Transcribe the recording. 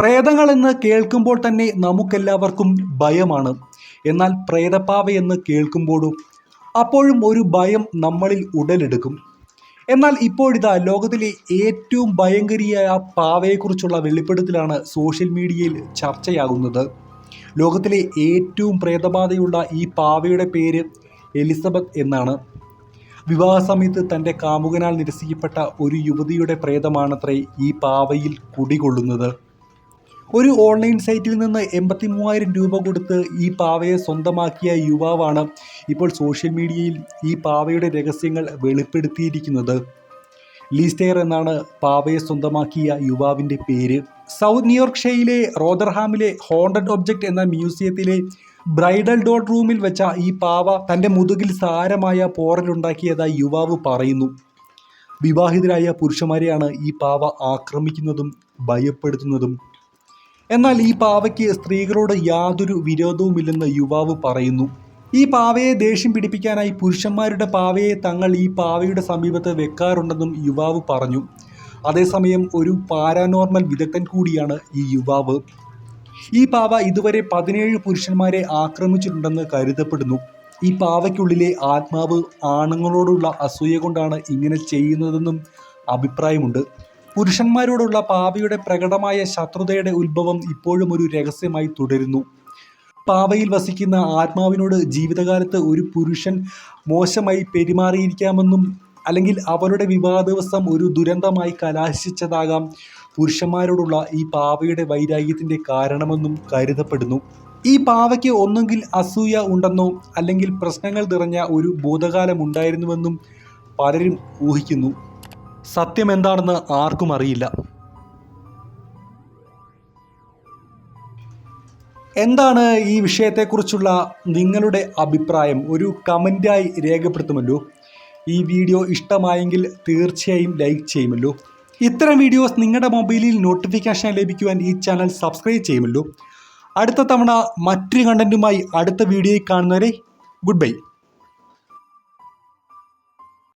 പ്രേതങ്ങൾ എന്ന് കേൾക്കുമ്പോൾ തന്നെ നമുക്കെല്ലാവർക്കും ഭയമാണ്. എന്നാൽ പ്രേതപ്പാവ എന്ന് കേൾക്കുമ്പോഴും അപ്പോഴും ഒരു ഭയം നമ്മളിൽ ഉടലെടുക്കും. എന്നാൽ ഇപ്പോഴിതാ ലോകത്തിലെ ഏറ്റവും ഭയങ്കരിയായ പാവയെക്കുറിച്ചുള്ള വെളിപ്പെടുത്തലാണ് സോഷ്യൽ മീഡിയയിൽ ചർച്ചയാകുന്നത്. ലോകത്തിലെ ഏറ്റവും പ്രേതബാധയുള്ള ഈ പാവയുടെ പേര് എലിസബത്ത് എന്നാണ്. വിവാഹ സമയത്ത് തന്റെ കാമുകനാൽ നിരസിക്കപ്പെട്ട ഒരു യുവതിയുടെ പ്രേതമാണത്രേ ഈ പാവയിൽ കുടികൊള്ളുന്നത്. ഒരു ഓൺലൈൻ സൈറ്റിൽ നിന്ന് എൺപത്തി മൂവായിരം രൂപ കൊടുത്ത് ഈ പാവയെ സ്വന്തമാക്കിയ യുവാവാണ് ഇപ്പോൾ സോഷ്യൽ മീഡിയയിൽ ഈ പാവയുടെ രഹസ്യങ്ങൾ വെളിപ്പെടുത്തിയിരിക്കുന്നത്. ലീസ്റ്റെയർ എന്നാണ് പാവയെ സ്വന്തമാക്കിയ യുവാവിന്റെ പേര്. സൗത്ത് ന്യൂയോർക്ക് ഷെയിലെ റോദർഹാമിലെ ഹോണ്ടഡ് ഒബ്ജക്റ്റ് എന്ന മ്യൂസിയത്തിലെ ബ്രൈഡൽ ഡോട്ട് റൂമിൽ വെച്ച ഈ പാവ തന്റെ മുതുകിൽ സാരമായ പോറലുണ്ടാക്കിയതായി യുവാവ് പറയുന്നു. വിവാഹിതരായ പുരുഷന്മാരെയാണ് ഈ പാവ ആക്രമിക്കുന്നതും ഭയപ്പെടുത്തുന്നതും. എന്നാൽ ഈ പാവയ്ക്ക് സ്ത്രീകളോട് യാതൊരു വിരോധവുമില്ലെന്ന് യുവാവ് പറയുന്നു. ഈ പാവയെ ദേഷ്യം പിടിപ്പിക്കാനായി പുരുഷന്മാരുടെ പാവയെ തങ്ങൾ ഈ പാവയുടെ സമീപത്ത് വെക്കാറുണ്ടെന്നും യുവാവ് പറഞ്ഞു. അതേസമയം ഒരു പാരാനോർമൽ വിദഗ്ധൻ കൂടിയാണ് ഈ യുവാവ്. ഈ പാവ ഇതുവരെ പതിനേഴ് പുരുഷന്മാരെ ആക്രമിച്ചിട്ടുണ്ടെന്ന് കരുതപ്പെടുന്നു. ഈ പാവയ്ക്കുള്ളിലെ ആത്മാവ് ആണുങ്ങളോടുള്ള അസൂയ കൊണ്ടാണ് ഇങ്ങനെ ചെയ്യുന്നതെന്നും അഭിപ്രായമുണ്ട്. പുരുഷന്മാരോടുള്ള പാവയുടെ പ്രകടമായ ശത്രുതയുടെ ഉത്ഭവം ഇപ്പോഴും ഒരു രഹസ്യമായി തുടരുന്നു. പാവയിൽ വസിക്കുന്ന ആത്മാവിനോട് ജീവിതകാലത്ത് ഒരു പുരുഷൻ മോശമായി പെരുമാറിയിരിക്കാമെന്നും അല്ലെങ്കിൽ അവരുടെ വിവാഹ ദിവസം ഒരു ദുരന്തമായി കലാശിച്ചതാകാം പുരുഷന്മാരോടുള്ള ഈ പാവയുടെ വൈരാഗ്യത്തിന്റെ കാരണമെന്നും കരുതപ്പെടുന്നു. ഈ പാവയ്ക്ക് ഒന്നുകിൽ അസൂയ ഉണ്ടെന്നോ അല്ലെങ്കിൽ പ്രശ്നങ്ങൾ നിറഞ്ഞ ഒരു ഭൂതകാലമുണ്ടായിരുന്നുവെന്നും പലരും ഊഹിക്കുന്നു. സത്യം എന്താണെന്ന് ആർക്കും അറിയില്ല. എന്താണ് ഈ വിഷയത്തെക്കുറിച്ചുള്ള നിങ്ങളുടെ അഭിപ്രായം? ഒരു കമന്റായി രേഖപ്പെടുത്തുമല്ലോ. ഈ വീഡിയോ ഇഷ്ടമായെങ്കിൽ തീർച്ചയായും ലൈക്ക് ചെയ്യുമല്ലോ. ഇത്തരം വീഡിയോസ് നിങ്ങളുടെ മൊബൈലിൽ നോട്ടിഫിക്കേഷൻ ലഭിക്കുവാൻ ഈ ചാനൽ സബ്സ്ക്രൈബ് ചെയ്യുമല്ലോ. അടുത്ത തവണ മറ്റൊരു കണ്ടന്റുമായി അടുത്ത വീഡിയോയിൽ കാണുന്നവരെ ഗുഡ് ബൈ.